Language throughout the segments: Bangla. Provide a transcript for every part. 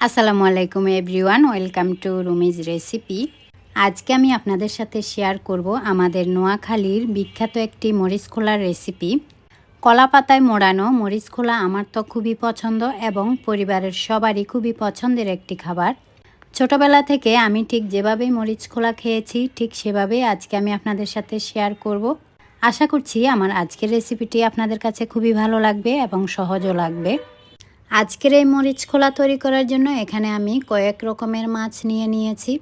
আসসালামু আলাইকুম everyone, welcome to Rumi's recipe. আজকে আমি আপনাদের সাথে শেয়ার করব আমাদের নোয়াখালীর বিখ্যাত একটি মরিচ খোলার রেসিপি। কলা পাতায় মোড়ানো মরিচ খোলা আমার তো খুবই পছন্দ এবং পরিবারের সবারই খুবই পছন্দের একটি খাবার। ছোটবেলা থেকে আমি ঠিক যেভাবেই মরিচ খোলা খেয়েছি, ঠিক সেভাবেই আজকে আমি আপনাদের সাথে শেয়ার করব। আশা করছি আমার আজকের রেসিপিটি আপনাদের কাছে খুবই ভালো লাগবে এবং সহজও লাগবে। আজকের এই মরিচ খোলা তৈরি করার জন্য এখানে আমি কয়েক রকমের মাছ নিয়ে নিয়েছি।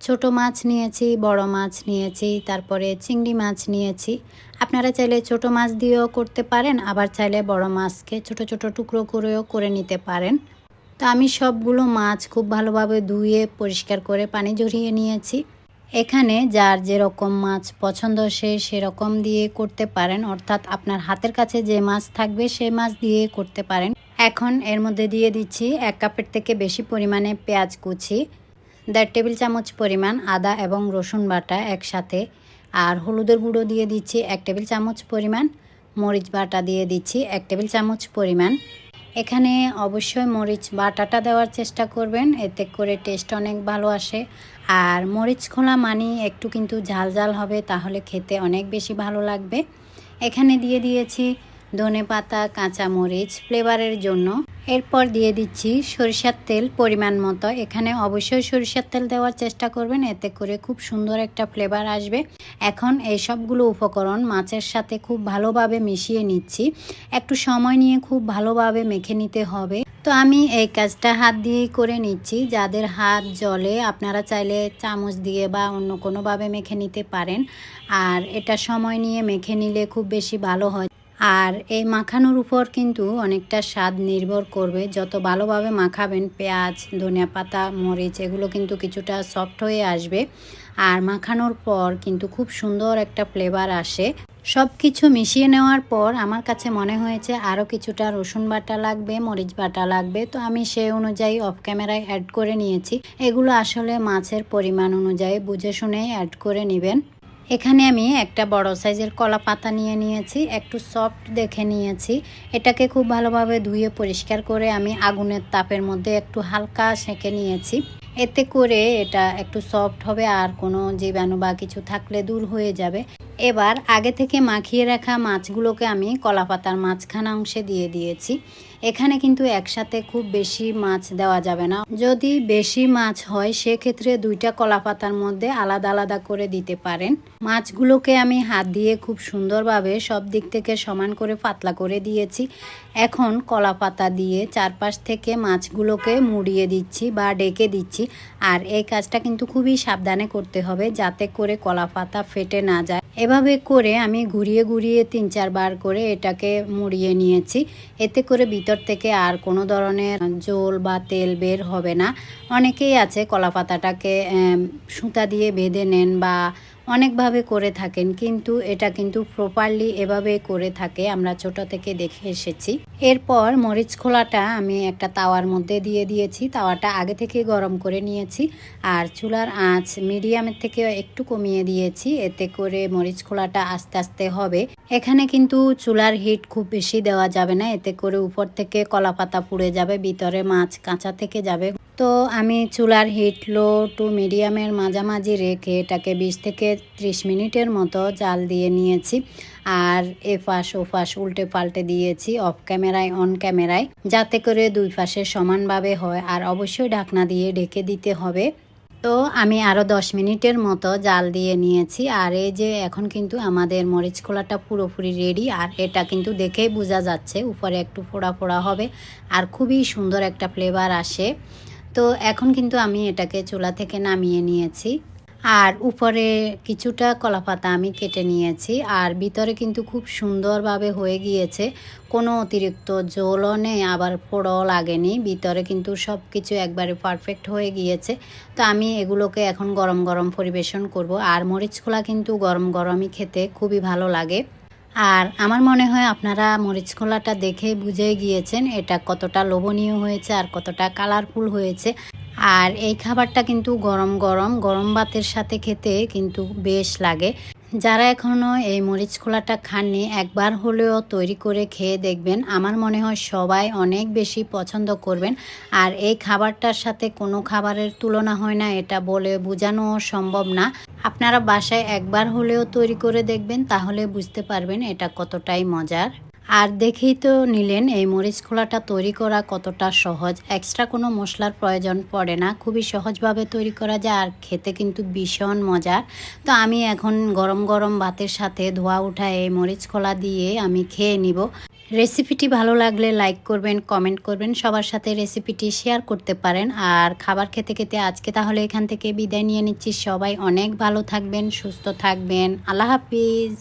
ছোট মাছ নিয়েছি, বড় মাছ নিয়েছি, তারপরে চিংড়ি মাছ নিয়েছি। আপনারা চাইলে ছোট মাছ দিয়েও করতে পারেন, আবার চাইলে বড় মাছকে ছোট ছোট টুকরো করেও করে নিতে পারেন। তো আমি সবগুলো মাছ খুব ভালোভাবে ধুয়ে, পরিষ্কার করে পানি ঝরিয়ে নিয়েছি। এখানে যার যেরকম মাছ পছন্দ সে সেরকম দিয়ে করতে পারেন, অর্থাৎ আপনার হাতের কাছে যে মাছ থাকবে সে মাছ দিয়ে করতে পারেন। এখন এর মধ্যে দিয়ে দিচ্ছি এক কাপের থেকে বেশি পরিমাণে পেঁয়াজ কুচি, দেড় টেবিল চামচ পরিমাণ আদা এবং রসুন বাটা একসাথে, আর হলুদের গুঁড়ো দিয়ে দিচ্ছি এক টেবিল চামচ পরিমাণ, মরিচ বাটা দিয়ে দিচ্ছি এক টেবিল চামচ পরিমাণ। এখানে অবশ্যই মরিচ বাটাটা দেওয়ার চেষ্টা করবেন, এতে করে টেস্ট অনেক ভালো আসে। আর মরিচ খোলা মানি একটু কিন্তু ঝাল ঝাল হবে, তাহলে খেতে অনেক বেশি ভালো লাগবে। এখানে দিয়ে দিয়েছি ধনে পাতা, কাঁচা মরিচ ফ্লেভারের জন্য। এরপর দিয়ে দিচ্ছি সরিষার তেল পরিমাণ মতো। এখানে অবশ্যই সরিষার তেল দেওয়ার চেষ্টা করবেন, এতে করে খুব সুন্দর একটা ফ্লেভার আসবে। এখন এই সবগুলো উপকরণ মাছের সাথে খুব ভালোভাবে মিশিয়ে নিচ্ছি। একটু সময় নিয়ে খুব ভালোভাবে মেখে নিতে হবে। তো আমি এই কাজটা হাত দিয়েই করে নিচ্ছি। যাদের হাত জলে আপনারা চাইলে চামচ দিয়ে বা অন্য কোনোভাবে মেখে নিতে পারেন। আর এটা সময় নিয়ে মেখে নিলে খুব বেশি ভালো হয়। আর এই মাখানোর উপর কিন্তু অনেকটা স্বাদ নির্ভর করবে। যত ভালোভাবে মাখাবেন, পেঁয়াজ, ধনিয়া পাতা, মরিচ, এগুলো কিন্তু কিছুটা সফট হয়ে আসবে। আর মাখানোর পর কিন্তু খুব সুন্দর একটা ফ্লেভার আসে। সব কিছু মিশিয়ে নেওয়ার পর আমার কাছে মনে হয়েছে আরও কিছুটা রসুন বাটা লাগবে, মরিচ বাটা লাগবে। তো আমি সেই অনুযায়ী অফ ক্যামেরায় অ্যাড করে নিয়েছি। এগুলো আসলে মাছের পরিমাণ অনুযায়ী বুঝে শুনেই অ্যাড করে নেবেন। এখানে আমি একটা বড় সাইজের কলা পাতা নিয়ে নিয়েছি, একটু সফট দেখে নিয়েছি। এটাকে খুব ভালোভাবে ধুয়ে পরিষ্কার করে আমি আগুনের তাপের মধ্যে একটু হালকা সেঁকে নিয়েছি। এতে করে এটা একটু সফট হবে, আর কোনো জীবাণু বা কিছু থাকলে দূর হয়ে যাবে। এবার আগে থেকে মাখিয়ে রাখা মাছগুলোকে আমি কলা পাতার মাঝখানা অংশে দিয়ে দিয়েছি। এখানে কিন্তু একসাথে খুব বেশি মাছ দেওয়া যাবে না। যদি বেশি মাছ হয়, সেক্ষেত্রে দুইটা কলা পাতার মধ্যে আলাদা আলাদা করে দিতে পারেন। মাছগুলোকে আমি হাত দিয়ে খুব সুন্দরভাবে সব দিক থেকে সমান করে পাতলা করে দিয়েছি। এখন কলা পাতা দিয়ে চারপাশ থেকে মাছগুলোকে মুড়িয়ে দিচ্ছি বা ডেকে দিচ্ছি। আর এই কাজটা কিন্তু খুবই সাবধানে করতে হবে যাতে করে কলা পাতা ফেটে না যায়। এভাবে করে আমি ঘুরিয়ে ঘুরিয়ে তিন চারবার করে এটাকে মুড়িয়ে নিয়েছি। এতে করে ভিতর থেকে আর কোনো ধরনের জোল বা তেল বের হবে না। অনেকেই আছে কলা পাতাটাকে সুতা দিয়ে বেঁধে নেন বা অনেকভাবে করে থাকেন, কিন্তু এটা কিন্তু প্রপারলি এভাবে করে থাকে, আমরা ছোট থেকে দেখে এসেছি। এরপর মরিচ খোলাটা আমি একটা তাওয়ার মধ্যে দিয়ে দিয়েছি, তাওয়াটা আগে থেকে গরম করে নিয়েছি, আর চুলার আঁচ মিডিয়ামের থেকে একটু কমিয়ে দিয়েছি, এতে করে মরিচ খোলাটা আস্তে আস্তে হবে। এখানে কিন্তু চুলার হিট খুব বেশি দেওয়া যাবে না, এতে করে উপর থেকে কলা পাতা পুড়ে যাবে, ভিতরে মাছ কাঁচা থেকে যাবে। তো আমি চুলার হিট লো টু মিডিয়ামের মাঝামাঝি রেখে এটাকে বিশ থেকে ত্রিশ মিনিটের মতো জাল দিয়ে নিয়েছি। আর এপাশ ওপাশ উল্টে পাল্টে দিয়েছি অফ ক্যামেরায় অন ক্যামেরায় যাতে করে দুই পাশে সমানভাবে হয়। আর অবশ্যই ঢাকনা দিয়ে ঢেকে দিতে হবে। তো আমি আরও দশ মিনিটের মতো জাল দিয়ে নিয়েছি। আর এই যে এখন কিন্তু আমাদের মরিচ খোলাটা পুরোপুরি রেডি আর এটা কিন্তু দেখেই বোঝা যাচ্ছে উপরে একটু ফোড়া ফোড়া হবে। আর খুবই সুন্দর একটা ফ্লেভার আসে। তো এখন কিন্তু আমি এটাকে চুলা থেকে নামিয়ে নিয়েছি। আর উপরে কিছুটা কলাপাতা আমি কেটে নিয়েছি। আর ভিতরে কিন্তু খুব সুন্দরভাবে হয়ে গিয়েছে। কোনো অতিরিক্ত জলও নেই, আবার পোড়ও লাগেনি। ভিতরে কিন্তু সব কিছু একবারে পারফেক্ট হয়ে গিয়েছে। তো আমি এগুলোকে এখন গরম গরম পরিবেশন করব। আর মরিচ খোলা কিন্তু গরম গরমই খেতে খুবই ভালো লাগে। আর আমার মনে হয় আপনারা মরিচ খোলাটা দেখে বুঝে গিয়েছেন এটা কতটা লোভনীয় হয়েছে আর কতটা কালারফুল হয়েছে। আর এই খাবারটা কিন্তু গরম গরম গরম ভাতের সাথে খেতে কিন্তু বেশ লাগে। যারা এখনও এই মরিচ খোলাটা খাননি, একবার হলেও তৈরি করে খেয়ে দেখবেন। আমার মনে হয় সবাই অনেক বেশি পছন্দ করবেন। আর এই খাবারটার সাথে কোনো খাবারের তুলনা হয় না, এটা বলে বোঝানো সম্ভব না। আপনারা বাসায় একবার হলেও তৈরি করে দেখবেন, তাহলে বুঝতে পারবেন এটা কতটাই মজার। আর দেখেই তো নিলেন, এই মরিচ খোলাটা তৈরি করা কতটা সহজ। এক্সট্রা কোনো মশলার প্রয়োজন পড়ে না, খুবই সহজভাবে তৈরি করা যায় আর খেতে কিন্তু ভীষণ মজার। তো আমি এখন গরম গরম ভাতের সাথে ধোয়া উঠা এই মরিচ খোলা দিয়ে আমি খেয়ে নিব। রেসিপিটি ভালো লাগলে লাইক করবেন, কমেন্ট করবেন, সবার সাথে রেসিপিটি শেয়ার করতে পারেন। আর খাবার খেতে খেতে আজকে তাহলে এখান থেকে বিদায় নিয়ে নিচ্ছি। সবাই অনেক ভালো থাকবেন, সুস্থ থাকবেন। আল্লাহ হাফিজ।